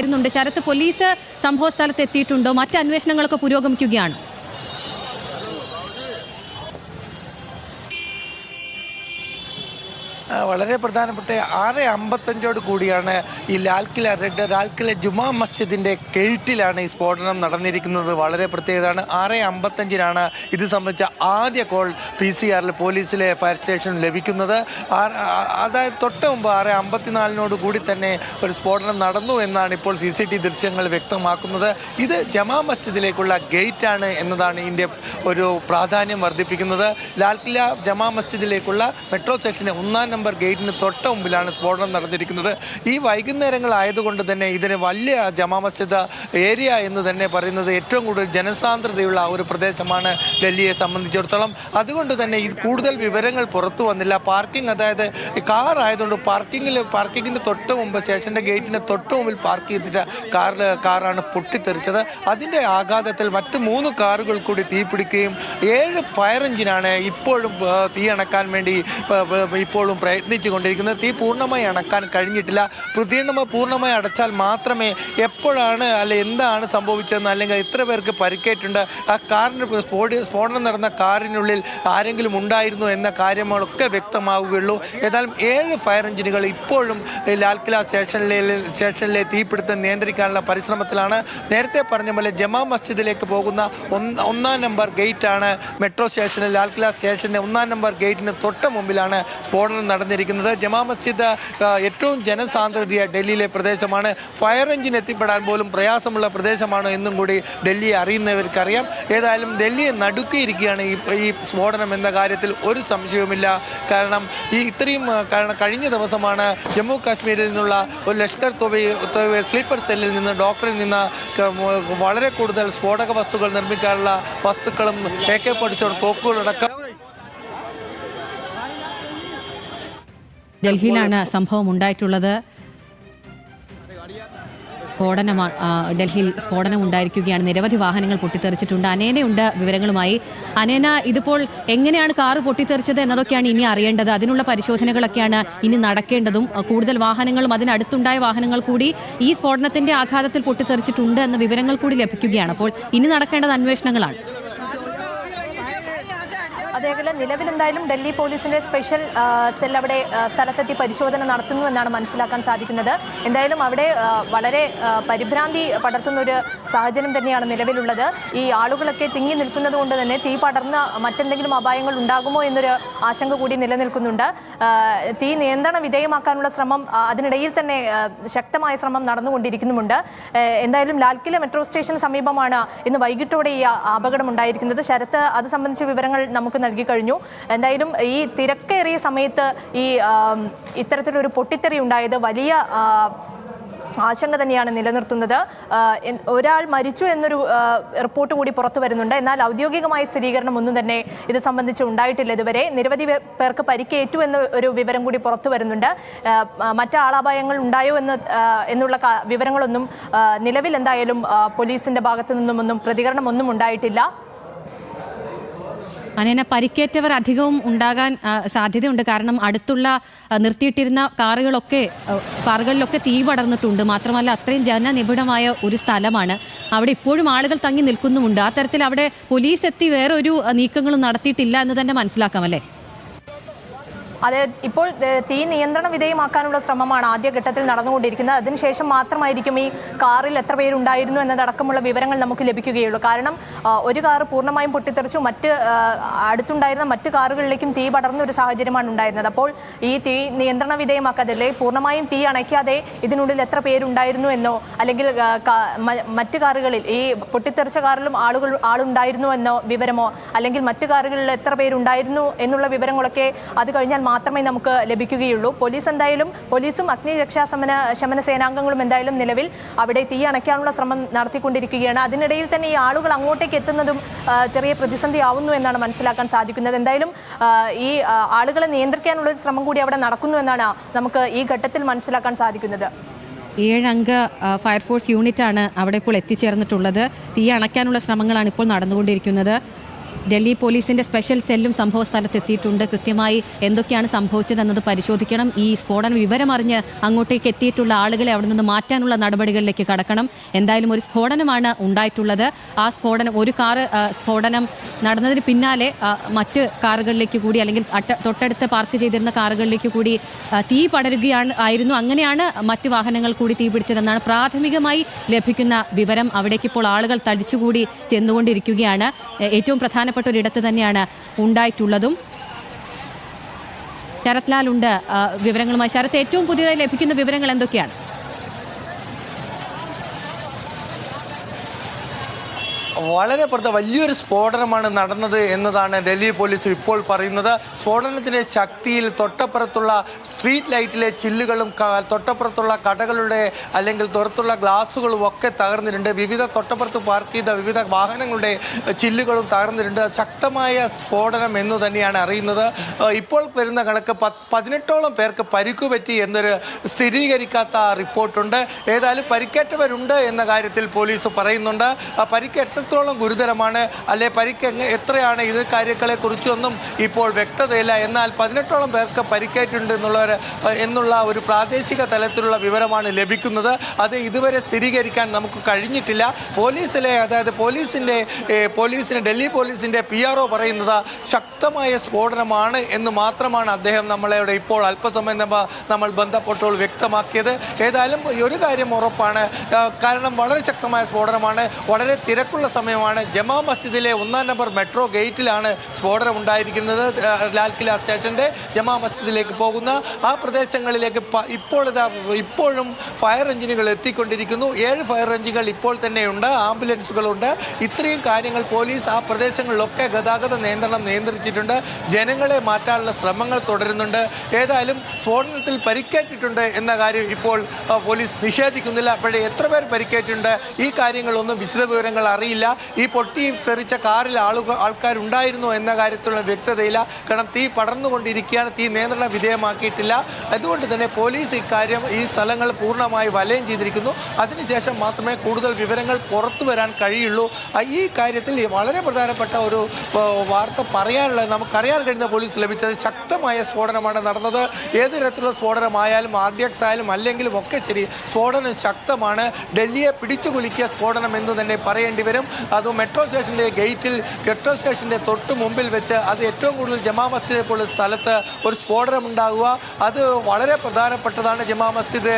വരുന്നുണ്ട്. ശരത്ത് പോലീസ് സംഭവ സ്ഥലത്ത് എത്തിയിട്ടുണ്ടോ? മറ്റ് അന്വേഷണങ്ങളൊക്കെ പുരോഗമിക്കുകയാണ്? വളരെ പ്രധാനപ്പെട്ട ആറ് അമ്പത്തഞ്ചോട് കൂടിയാണ് ഈ ലാൽക്കില റെഡ് ലാൽക്കില ജുമാ മസ്ജിദിന്റെ ഗേറ്റിലാണ് ഈ സ്ഫോടനം നടന്നിരിക്കുന്നത്. വളരെ പ്രത്യേകതയാണ്. ആറ് അമ്പത്തഞ്ചിനാണ് ഇത് സംബന്ധിച്ച ആദ്യ കോൾ പി സി ആറിൽ പോലീസിലെ ഫയർ സ്റ്റേഷൻ ലഭിക്കുന്നത്. അതായത് തൊട്ട് മുമ്പ് ആറ് അമ്പത്തിനാലിനോട് കൂടി തന്നെ ഒരു സ്ഫോടനം നടന്നു എന്നാണ് ഇപ്പോൾ സി സി ടി ദൃശ്യങ്ങൾ വ്യക്തമാക്കുന്നത്. ഇത് ജമാ മസ്ജിദിലേക്കുള്ള ഗേറ്റാണ് എന്നതാണ് ഇതിന്റെ ഒരു പ്രാധാന്യം വർദ്ധിപ്പിക്കുന്നത്. ലാൽക്കില ജമാ മസ്ജിദിലേക്കുള്ള മെട്രോ സ്റ്റേഷന്റെ ഒന്നാം നമ്പർ ഗേറ്റിന് തൊട്ട മുമ്പിലാണ് സ്ഫോടനം നടന്നിരിക്കുന്നത്. ഈ വൈകുന്നേരങ്ങളായതുകൊണ്ട് തന്നെ ഇതിന് വലിയ ജമാ മസ്ജിദ് ഏരിയ എന്ന് തന്നെ പറയുന്നത് ഏറ്റവും കൂടുതൽ ജനസാന്ദ്രതയുള്ള ഒരു പ്രദേശമാണ് ഡൽഹിയെ സംബന്ധിച്ചിടത്തോളം. അതുകൊണ്ട് തന്നെ ഇത് കൂടുതൽ വിവരങ്ങൾ പുറത്തു വന്നില്ല. പാർക്കിംഗ് അതായത് കാർ ആയതുകൊണ്ട് പാർക്കിങ്ങിൽ പാർക്കിങ്ങിന് തൊട്ട് മുമ്പ് സ്റ്റേഷന്റെ ഗേറ്റിന് തൊട്ട് മുമ്പിൽ പാർക്ക് ചെയ്തിട്ട് കാറിൽ കാറാണ് പൊട്ടിത്തെറിച്ചത്. അതിന്റെ ആഘാതത്തിൽ മറ്റ് മൂന്ന് കാറുകൾ കൂടി തീപിടിക്കുകയും ഏഴ് ഫയർ എഞ്ചിനാണ് ഇപ്പോഴും തീ അണക്കാൻ വേണ്ടി ഇപ്പോഴും പ്രയത്നിച്ചു കൊണ്ടിരിക്കുന്നത് തീ പൂർണമായി അണക്കാൻ കഴിഞ്ഞിട്ടില്ല. പ്രതികരണമ പൂർണമായി അടച്ചാൽ മാത്രമേ എപ്പോഴാണ് അല്ലെ എന്താണ് സംഭവിച്ചതെന്ന് അല്ലെങ്കിൽ എത്ര പേർക്ക് പരിക്കേറ്റുണ്ട്? ആ കാറിന് സ്ഫോടി സ്ഫോടനം നടന്ന കാറിനുള്ളിൽ ആരെങ്കിലും ഉണ്ടായിരുന്നു എന്ന കാര്യങ്ങളൊക്കെ വ്യക്തമാവുകയുള്ളൂ. ഏതായാലും ഏഴ് ഫയർ എഞ്ചിനുകൾ ഇപ്പോഴും ലാൽ ലാൽക്കില സ്റ്റേഷനിലെ സ്റ്റേഷനിലെ തീപിടുത്തം നിയന്ത്രിക്കാനുള്ള പരിശ്രമത്തിലാണ്. നേരത്തെ പറഞ്ഞ പോലെ ജമാ മസ്ജിദിലേക്ക് പോകുന്ന ഒന്നാം നമ്പർ ഗേറ്റാണ് മെട്രോ സ്റ്റേഷനിൽ ലാൽക്കില സ്റ്റേഷന്റെ ഒന്നാം നമ്പർ ഗേറ്റിന് തൊട്ട് മുമ്പിലാണ് സ്ഫോടനം നടന്നിരിക്കുന്നത്. ജമാ മസ്ജിദ് ഏറ്റവും ജനസാന്ദ്രതയ ഡൽഹിയിലെ പ്രദേശമാണ്. ഫയർ എഞ്ചിൻ എത്തിപ്പെടാൻ പോലും പ്രയാസമുള്ള പ്രദേശമാണ് എന്നും കൂടി ഡൽഹിയെ അറിയുന്നവർക്കറിയാം. ഏതായാലും ഡൽഹിയെ നടുക്കിയിരിക്കുകയാണ് ഈ ഈ സ്ഫോടനം എന്ന കാര്യത്തിൽ ഒരു സംശയവുമില്ല. കാരണം ഈ ഇത്രയും കാരണം കഴിഞ്ഞ ദിവസമാണ് ജമ്മു കാശ്മീരിൽ നിന്നുള്ള ഒരു ലഷ്കർ തൊവ സ്ലീപ്പർ സെല്ലിൽ നിന്ന് ഡോക്ടറിൽ നിന്ന് വളരെ കൂടുതൽ സ്ഫോടക വസ്തുക്കൾ നിർമ്മിക്കാനുള്ള വസ്തുക്കളും എ കെ പഠിച്ചോട് തോക്കുകളടക്കം ഡൽഹിയിലാണ് സംഭവം ഉണ്ടായിട്ടുള്ളത്. സ്ഫോടനമാണ് ഡൽഹിയിൽ സ്ഫോടനം ഉണ്ടായിരിക്കുകയാണ്. നിരവധി വാഹനങ്ങൾ പൊട്ടിത്തെറിച്ചിട്ടുണ്ട്. അനേനയുണ്ട് വിവരങ്ങളുമായി. അനേന ഇതിപ്പോൾ എങ്ങനെയാണ് കാറ് പൊട്ടിത്തെറിച്ചത് എന്നതൊക്കെയാണ് ഇനി അറിയേണ്ടത്. അതിനുള്ള പരിശോധനകളൊക്കെയാണ് ഇനി നടക്കേണ്ടതും. കൂടുതൽ വാഹനങ്ങളും അതിനടുത്തുണ്ടായ വാഹനങ്ങൾ കൂടി ഈ സ്ഫോടനത്തിന്റെ ആഘാതത്തിൽ പൊട്ടിത്തെറിച്ചിട്ടുണ്ട് എന്ന വിവരങ്ങൾ കൂടി ലഭിക്കുകയാണ്. അപ്പോൾ ഇനി നടക്കേണ്ടത് അന്വേഷണങ്ങളാണ്. അതേപോലെ നിലവിൽ എന്തായാലും ഡൽഹി പോലീസിന്റെ സ്പെഷ്യൽ സെൽ അവിടെ സ്ഥലത്തെത്തി പരിശോധന നടത്തുന്നു എന്നാണ് മനസ്സിലാക്കാൻ സാധിക്കുന്നത്. എന്തായാലും അവിടെ വളരെ പരിഭ്രാന്തി പടർത്തുന്ന ഒരു സാഹചര്യം തന്നെയാണ് നിലവിലുള്ളത്. ഈ ആളുകളൊക്കെ തിങ്ങി നിൽക്കുന്നത് കൊണ്ട് തന്നെ തീ പടർന്ന് മറ്റെന്തെങ്കിലും അപായങ്ങൾ ഉണ്ടാകുമോ എന്നൊരു ആശങ്ക കൂടി നിലനിൽക്കുന്നുണ്ട്. തീ നിയന്ത്രണ വിധേയമാക്കാനുള്ള ശ്രമം അതിനിടയിൽ തന്നെ ശക്തമായ ശ്രമം നടന്നുകൊണ്ടിരിക്കുന്നുമുണ്ട്. എന്തായാലും ലാൽക്കില മെട്രോ സ്റ്റേഷന് സമീപമാണ് ഇന്ന് വൈകിട്ടോടെ ഈ അപകടം ഉണ്ടായിരിക്കുന്നത്. ശരത്ത് അത് സംബന്ധിച്ച വിവരങ്ങൾ നമുക്ക് നൽകി കഴിഞ്ഞു. എന്തായാലും ഈ തിരക്കേറിയ സമയത്ത് ഈ ഇത്തരത്തിലൊരു പൊട്ടിത്തെറി ഉണ്ടായത് വലിയ ആശങ്ക തന്നെയാണ് നിലനിർത്തുന്നത്. ഒരാൾ മരിച്ചു എന്നൊരു റിപ്പോർട്ട് കൂടി പുറത്തു വരുന്നുണ്ട്. എന്നാൽ ഔദ്യോഗികമായ സ്ഥിരീകരണം ഒന്നും തന്നെ ഇത് സംബന്ധിച്ച് ഉണ്ടായിട്ടില്ല ഇതുവരെ. നിരവധി പേർക്ക് പരിക്കേറ്റു എന്ന ഒരു വിവരം കൂടി പുറത്തു വരുന്നുണ്ട്. മറ്റ് ആളപായങ്ങൾ ഉണ്ടായോ എന്ന് എന്നുള്ള വിവരങ്ങളൊന്നും നിലവിൽ എന്തായാലും പോലീസിന്റെ ഭാഗത്തു നിന്നും ഒന്നും പ്രതികരണം ഒന്നും ഉണ്ടായിട്ടില്ല. അനേന പരിക്കേറ്റവർ അധികവും ഉണ്ടാകാൻ സാധ്യതയുണ്ട്. കാരണം അടുത്തുള്ള നിർത്തിയിട്ടിരുന്ന കാറുകളൊക്കെ കാറുകളിലൊക്കെ തീ പടർന്നിട്ടുണ്ട്. മാത്രമല്ല അത്രയും ജനനിബിഡമായ ഒരു സ്ഥലമാണ്. അവിടെ ഇപ്പോഴും ആളുകൾ തങ്ങി നിൽക്കുന്നുമുണ്ട്. ആ തരത്തിൽ അവിടെ പോലീസ് എത്തി വേറൊരു നീക്കങ്ങളും നടത്തിയിട്ടില്ല എന്ന് തന്നെ മനസ്സിലാക്കാം അല്ലേ? അത് ഇപ്പോൾ തീ നിയന്ത്രണ വിധേയമാക്കാനുള്ള ശ്രമമാണ് ആദ്യഘട്ടത്തിൽ നടന്നുകൊണ്ടിരിക്കുന്നത്. അതിനുശേഷം മാത്രമായിരിക്കും ഈ കാറിൽ എത്ര പേരുണ്ടായിരുന്നു എന്നതടക്കമുള്ള വിവരങ്ങൾ നമുക്ക് ലഭിക്കുകയുള്ളൂ. കാരണം ഒരു കാർ പൂർണമായും പൊട്ടിത്തെറിച്ചു. മറ്റ് അടുത്തുണ്ടായിരുന്ന മറ്റ് കാറുകളിലേക്കും തീ പടർന്ന ഒരു സാഹചര്യമാണ് ഉണ്ടായിരുന്നത്. അപ്പോൾ ഈ തീ നിയന്ത്രണ വിധേയമാക്കാതെ അല്ലെങ്കിൽ പൂർണമായും തീ അണയ്ക്കാതെ ഇതിനുള്ളിൽ എത്ര പേരുണ്ടായിരുന്നു എന്നോ അല്ലെങ്കിൽ മറ്റ് കാറുകളിൽ ഈ പൊട്ടിത്തെറിച്ച കാറിലും ആളുകൾ ആളുണ്ടായിരുന്നു എന്നോ വിവരമോ അല്ലെങ്കിൽ മറ്റു കാറുകളിൽ എത്ര പേരുണ്ടായിരുന്നു എന്നുള്ള വിവരങ്ങളൊക്കെ അത് കഴിഞ്ഞാൽ മാത്രമേ നമുക്ക് ലഭിക്കുകയുള്ളൂ. പോലീസ് എന്തായാലും പോലീസും അഗ്നിരക്ഷാ സമന ശമന സേനാംഗങ്ങളും എന്തായാലും നിലവിൽ അവിടെ തീ അണയ്ക്കാനുള്ള ശ്രമം നടത്തിക്കൊണ്ടിരിക്കുകയാണ്. അതിനിടയിൽ തന്നെ ഈ ആളുകൾ അങ്ങോട്ടേക്ക് എത്തുന്നതും ചെറിയ പ്രതിസന്ധി ആവുന്നു എന്നാണ് മനസ്സിലാക്കാൻ സാധിക്കുന്നത്. എന്തായാലും ഈ ആളുകളെ നിയന്ത്രിക്കാനുള്ള ഒരു ശ്രമം കൂടി അവിടെ നടക്കുന്നു എന്നാണ് നമുക്ക് ഈ ഘട്ടത്തിൽ മനസ്സിലാക്കാൻ സാധിക്കുന്നത്. ഏഴംഗ ഫയർഫോഴ്സ് യൂണിറ്റാണ് അവിടെ ഇപ്പോൾ എത്തിച്ചേർന്നിട്ടുള്ളത്. തീ അണയ്ക്കാനുള്ള ശ്രമങ്ങളാണ് ഇപ്പോൾ നടന്നുകൊണ്ടിരിക്കുന്നത്. ഡൽഹി പോലീസിന്റെ സ്പെഷ്യൽ സെല്ലും സംഭവ സ്ഥലത്ത് എത്തിയിട്ടുണ്ട് കൃത്യമായി എന്തൊക്കെയാണ് സംഭവിച്ചതെന്നത് പരിശോധിക്കണം. ഈ സ്ഫോടന വിവരമറിഞ്ഞ് അങ്ങോട്ടേക്ക് എത്തിയിട്ടുള്ള ആളുകളെ അവിടെ നിന്ന് മാറ്റാനുള്ള നടപടികളിലേക്ക് കടക്കണം. എന്തായാലും ഒരു സ്ഫോടനമാണ് ഉണ്ടായിട്ടുള്ളത്. ആ സ്ഫോടനം ഒരു കാറ് സ്ഫോടനം നടന്നതിന് പിന്നാലെ മറ്റ് കാറുകളിലേക്ക് കൂടി അല്ലെങ്കിൽ തൊട്ടടുത്ത് പാർക്ക് ചെയ്തിരുന്ന കാറുകളിലേക്ക് കൂടി തീ പടരുകയാണ് ആയിരുന്നു. അങ്ങനെയാണ് മറ്റ് വാഹനങ്ങൾ കൂടി തീ പിടിച്ചതെന്നാണ് പ്രാഥമികമായി ലഭിക്കുന്ന വിവരം. അവിടേക്ക് ഇപ്പോൾ ആളുകൾ തടിച്ചുകൂടി ചെന്നുകൊണ്ടിരിക്കുകയാണ്. ഏറ്റവും ഏറ്റവും പ്രധാനപ്പെട്ട ഒരിടത്ത് തന്നെയാണ് ഉണ്ടായിട്ടുള്ളതും. ശരത്ലാൽ ഉണ്ട്. വിവരങ്ങളുമായി. ശരത്ത് ഏറ്റവും പുതിയതായി ലഭിക്കുന്ന വിവരങ്ങൾ എന്തൊക്കെയാണ്? വളരെ പുറത്ത് വലിയൊരു സ്ഫോടനമാണ് നടന്നത് എന്നതാണ് ഡൽഹി പോലീസ് ഇപ്പോൾ പറയുന്നത്. സ്ഫോടനത്തിന്റെ ശക്തിയിൽ തൊട്ടപ്പുറത്തുള്ള സ്ട്രീറ്റ് ലൈറ്റിലെ ചില്ലുകളും തൊട്ടപ്പുറത്തുള്ള കടകളുടെ അല്ലെങ്കിൽ തുറത്തുള്ള ഗ്ലാസുകളും ഒക്കെ തകർന്നിട്ടുണ്ട്. വിവിധ തൊട്ടപ്പുറത്ത് പാർക്ക് ചെയ്ത വിവിധ വാഹനങ്ങളുടെ ചില്ലുകളും തകർന്നിട്ടുണ്ട്. ശക്തമായ സ്ഫോടനം എന്ന് തന്നെയാണ് അറിയുന്നത്. ഇപ്പോൾ വരുന്ന കണക്ക് പതിനെട്ടോളം പേർക്ക് പരിക്കു പറ്റി എന്നൊരു സ്ഥിരീകരിക്കാത്ത റിപ്പോർട്ടുണ്ട്. ഏതായാലും പരിക്കേറ്റവരുണ്ട് എന്ന കാര്യത്തിൽ പോലീസ് പറയുന്നുണ്ട്. ആ പരിക്ക് എത്രത്തോളം ഗുരുതരമാണ് അല്ലെ പരിക്ക് എത്രയാണ് ഇത് കാര്യങ്ങളെ കുറിച്ചൊന്നും ഇപ്പോൾ വ്യക്തതയില്ല. എന്നാൽ പതിനെട്ടോളം പേർക്ക് പരിക്കേറ്റുണ്ട് എന്നുള്ള എന്നുള്ള ഒരു പ്രാദേശിക തലത്തിലുള്ള വിവരമാണ് ലഭിക്കുന്നത്. അത് ഇതുവരെ സ്ഥിരീകരിക്കാൻ നമുക്ക് കഴിഞ്ഞിട്ടില്ല. പോലീസിലെ അതായത് പോലീസിന്റെ പോലീസിന് ഡൽഹി പോലീസിന്റെ പി ആർ ഒ പറയുന്നത് ശക്തമായ സ്ഫോടനമാണ് എന്ന് മാത്രമാണ് അദ്ദേഹം നമ്മളെ ഇപ്പോൾ അല്പസമയം നമ്മൾ നമ്മൾ ബന്ധപ്പെട്ടോൾ വ്യക്തമാക്കിയത്. ഏതായാലും ഒരു കാര്യം ഉറപ്പാണ് കാരണം വളരെ ശക്തമായ സ്ഫോടനമാണ്. വളരെ തിരക്കുള്ള സമയമാണ് ജമാ മസ്ജിദിലെ ഒന്നാം നമ്പർ മെട്രോ ഗേറ്റിലാണ് സ്ഫോടനം ഉണ്ടായിരിക്കുന്നത് ലാൽ കില സ്റ്റേഷന്റെ ജമാ മസ്ജിദിലേക്ക് പോകുന്ന ആ പ്രദേശങ്ങളിലേക്ക് ഇപ്പോൾ ഇതാ ഇപ്പോഴും ഫയർ എഞ്ചിനുകൾ എത്തിക്കൊണ്ടിരിക്കുന്നു. ഏഴ് ഫയർ എഞ്ചിനുകൾ ഇപ്പോൾ തന്നെയുണ്ട് ആംബുലൻസുകളുണ്ട്. ഇത്രയും കാര്യങ്ങൾ പോലീസ് ആ പ്രദേശങ്ങളിലൊക്കെ ഗതാഗത നിയന്ത്രണം നിയന്ത്രിച്ചിട്ടുണ്ട്. ജനങ്ങളെ മാറ്റാനുള്ള ശ്രമങ്ങൾ തുടരുന്നുണ്ട്. ഏതായാലും സ്ഫോടനത്തിൽ പരിക്കേറ്റിട്ടുണ്ട് എന്ന കാര്യം ഇപ്പോൾ പോലീസ് നിഷേധിക്കുന്നില്ല. അപ്പോഴേ എത്ര പേർ പരിക്കേറ്റിട്ടുണ്ട്? ഈ കാര്യങ്ങളൊന്നും വിശദ വിവരങ്ങൾ അറിയില്ല. ഈ പൊട്ടി തെറിച്ച കാറിൽ ആളുകൾ ആൾക്കാരുണ്ടായിരുന്നോ എന്ന കാര്യത്തിലുള്ള വ്യക്തതയില്ല. കാരണം തീ പടർന്നുകൊണ്ടിരിക്കുകയാണ് തീ നിയന്ത്രണ വിധേയമാക്കിയിട്ടില്ല. അതുകൊണ്ട് തന്നെ പോലീസ് ഇക്കാര്യം ഈ സ്ഥലങ്ങൾ പൂർണമായി വലയം ചെയ്തിരിക്കുന്നു. അതിനുശേഷം മാത്രമേ കൂടുതൽ വിവരങ്ങൾ പുറത്തു വരാൻ കഴിയുള്ളൂ. ഈ കാര്യത്തിൽ വളരെ പ്രധാനപ്പെട്ട ഒരു വാർത്ത പറയാനുള്ളത് നമുക്കറിയാൻ കഴിയുന്ന പോലീസ് ലഭിച്ചത് ശക്തമായ സ്ഫോടനമാണ് നടന്നത്. ഏത് തരത്തിലുള്ള സ്ഫോടനമായാലും ആർ ഡി എക്സ് ആയാലും അല്ലെങ്കിലും ഒക്കെ ശരി സ്ഫോടനം ശക്തമാണ്. ഡൽഹിയെ പിടിച്ചു കുലുക്കിയ സ്ഫോടനം എന്ന് തന്നെ പറയേണ്ടി വരും. അത് മെട്രോ സ്റ്റേഷന്റെ ഗേറ്റിൽ മെട്രോ സ്റ്റേഷന്റെ തൊട്ട് മുമ്പിൽ വെച്ച് അത് ഏറ്റവും കൂടുതൽ ജമാ മസ്ജിദ് പോലുള്ള സ്ഥലത്ത് ഒരു സ്ഫോടനം ഉണ്ടാകുക അത് വളരെ പ്രധാനപ്പെട്ടതാണ് ജമാ മസ്ജിദ്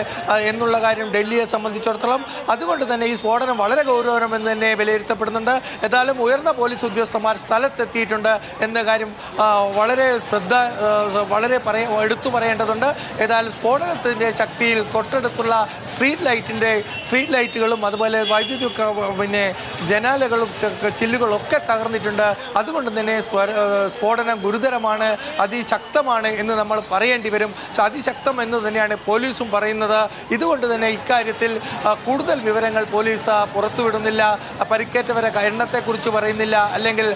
എന്നുള്ള കാര്യം ഡൽഹിയെ സംബന്ധിച്ചിടത്തോളം. അതുകൊണ്ട് തന്നെ ഈ സ്ഫോടനം വളരെ ഗൗരവമെന്ന് തന്നെ വിലയിരുത്തപ്പെടുന്നുണ്ട്. ഏതായാലും ഉയർന്ന പോലീസ് ഉദ്യോഗസ്ഥന്മാർ സ്ഥലത്തെത്തിയിട്ടുണ്ട് എന്ന കാര്യം വളരെ ശ്രദ്ധ വളരെ പറയ എടുത്തു പറയേണ്ടതുണ്ട്. ഏതായാലും സ്ഫോടനത്തിന്റെ ശക്തിയിൽ തൊട്ടടുത്തുള്ള സ്ട്രീറ്റ് ലൈറ്റിന്റെ സ്ട്രീറ്റ് ലൈറ്റുകളും അതുപോലെ വൈദ്യുതി പിന്നെ പിന്നെ ജനാലകളും ചില്ലുകളൊക്കെ തകർന്നിട്ടുണ്ട്. അതുകൊണ്ട് തന്നെ സ്ഫോടനം ഗുരുതരമാണ് അതിശക്തമാണ് എന്ന് നമ്മൾ പറയേണ്ടി വരും. അതിശക്തം എന്ന് തന്നെയാണ് പോലീസും പറയുന്നത്. ഇതുകൊണ്ട് തന്നെ ഇക്കാര്യത്തിൽ കൂടുതൽ വിവരങ്ങൾ പോലീസ് പുറത്തുവിടുന്നില്ല. പരിക്കേറ്റവരെ എണ്ണത്തെക്കുറിച്ച് പറയുന്നില്ല. അല്ലെങ്കിൽ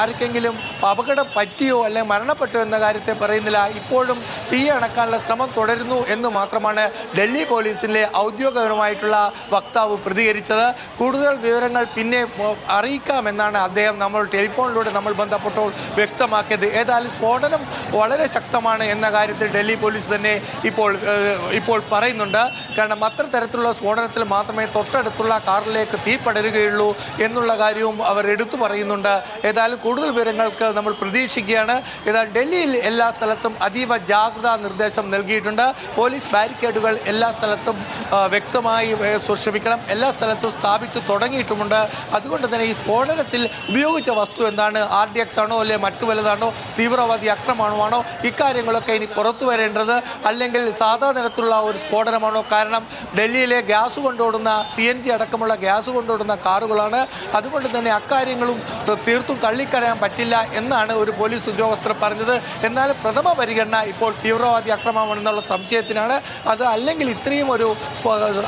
ആർക്കെങ്കിലും അപകടം പറ്റിയോ അല്ലെങ്കിൽ മരണപ്പെട്ടോ എന്ന കാര്യത്തെ പറയുന്നില്ല. ഇപ്പോഴും തീ അണക്കാനുള്ള ശ്രമം തുടരുന്നു എന്ന് മാത്രമാണ് ഡൽഹി പോലീസിലെ ഔദ്യോഗികപരമായിട്ടുള്ള വക്താവ് പ്രതികരിച്ചത്. കൂടുതൽ വിവരങ്ങൾ പിന്നെ അറിയിക്കാമെന്നാണ് അദ്ദേഹം നമ്മൾ ടെലിഫോണിലൂടെ നമ്മൾ ബന്ധപ്പെട്ടപ്പോൾ വ്യക്തമാക്കിയത്. ഏതായാലും സ്ഫോടനം വളരെ ശക്തമാണ് എന്ന കാര്യത്തിൽ ഡൽഹി പോലീസ് തന്നെ ഇപ്പോൾ ഇപ്പോൾ പറയുന്നുണ്ട്. കാരണം അത്ര തരത്തിലുള്ള സ്ഫോടനത്തിൽ മാത്രമേ തൊട്ടടുത്തുള്ള കാറിലേക്ക് തീ പടരുകയുള്ളൂ എന്നുള്ള കാര്യവും അവർ എടുത്തു പറയുന്നുണ്ട്. ഏതായാലും കൂടുതൽ വിവരങ്ങൾക്ക് നമ്മൾ പ്രതീക്ഷിക്കുകയാണ്. ഏതായാലും ഡൽഹിയിൽ എല്ലാ സ്ഥലത്തും അതീവ ജാഗ്രതാ നിർദ്ദേശം നൽകിയിട്ടുണ്ട്. പോലീസ് ബാരിക്കേഡുകൾ എല്ലാ സ്ഥലത്തും വ്യക്തമായി ഏ, എല്ലാ സ്ഥലത്തും സ്ഥാപിച്ചു തുടങ്ങിയിട്ടുമുണ്ട്. അതുകൊണ്ട് തന്നെ ഈ സ്ഫോടനത്തിൽ ഉപയോഗിച്ച വസ്തു എന്താണ്? ആർ ഡി എക്സ് ആണോ? അല്ലെ മറ്റു വലുതാണോ? തീവ്രവാദി ആക്രമണമാണോ? ഇക്കാര്യങ്ങളൊക്കെ ഇനി പുറത്തു വരേണ്ടത് അല്ലെങ്കിൽ സാധാ തരത്തിലുള്ള ഒരു സ്ഫോടനമാണോ? കാരണം ഡൽഹിയിലെ ഗ്യാസ് കൊണ്ടോടുന്ന സി എൻ ജി അടക്കമുള്ള ഗ്യാസ് കൊണ്ടോടുന്ന കാറുകളാണ്. അതുകൊണ്ട് തന്നെ അക്കാര്യങ്ങളും തീർത്തും തള്ളിക്കളയാൻ പറ്റില്ല എന്നാണ് ഒരു പോലീസ് ഉദ്യോഗസ്ഥർ പറഞ്ഞത്. എന്നാൽ പ്രഥമ പരിഗണന ഇപ്പോൾ തീവ്രവാദി ആക്രമണമെന്നുള്ള സംശയത്തിനാണ്. അത് അല്ലെങ്കിൽ ഇത്രയും ഒരു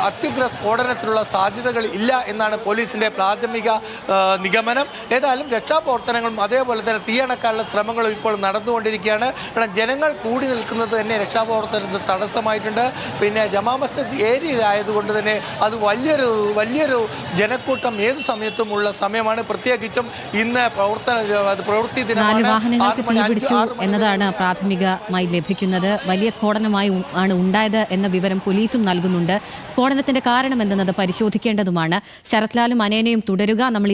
അത്യുഗ്ര സ്ഫോടനത്തിനുള്ള സാധ്യതകൾ ഇല്ല എന്നാണ് പോലീസിന്റെ പ്രാഥമിക പ്രാഥമിക നിഗമനം. ഏതായാലും രക്ഷാപ്രവർത്തനങ്ങളും അതേപോലെ തന്നെ തീയണക്കാനുള്ള ശ്രമങ്ങളും ഇപ്പോൾ നടന്നുകൊണ്ടിരിക്കുകയാണ്. കാരണം ജനങ്ങൾ കൂടി നിൽക്കുന്നത് തന്നെ രക്ഷാപ്രവർത്തനത്തിന് തടസ്സമായിട്ടുണ്ട്. പിന്നെ ജമാ മസ്ജിദ് ഏരിയ ആയതുകൊണ്ട് തന്നെ അത് വലിയൊരു വലിയൊരു ജനക്കൂട്ടം ഏത് സമയത്തും ഉള്ള സമയമാണ്. പ്രത്യേകിച്ചും ഇന്ന് പ്രവർത്തന പ്രവൃത്തി നാല് വാഹനങ്ങൾക്ക് തീപിടിച്ചു എന്നതാണ് പ്രാഥമികമായി ലഭിക്കുന്നത്. വലിയ സ്ഫോടനമായി ആണ് ഉണ്ടായത് എന്ന വിവരം പോലീസും നൽകുന്നുണ്ട്. സ്ഫോടനത്തിന്റെ കാരണം എന്തെന്നത് പരിശോധിക്കേണ്ടതുമാണ്. ശരത്ലാലും അനേനയും തുടരുക. നമ്മൾ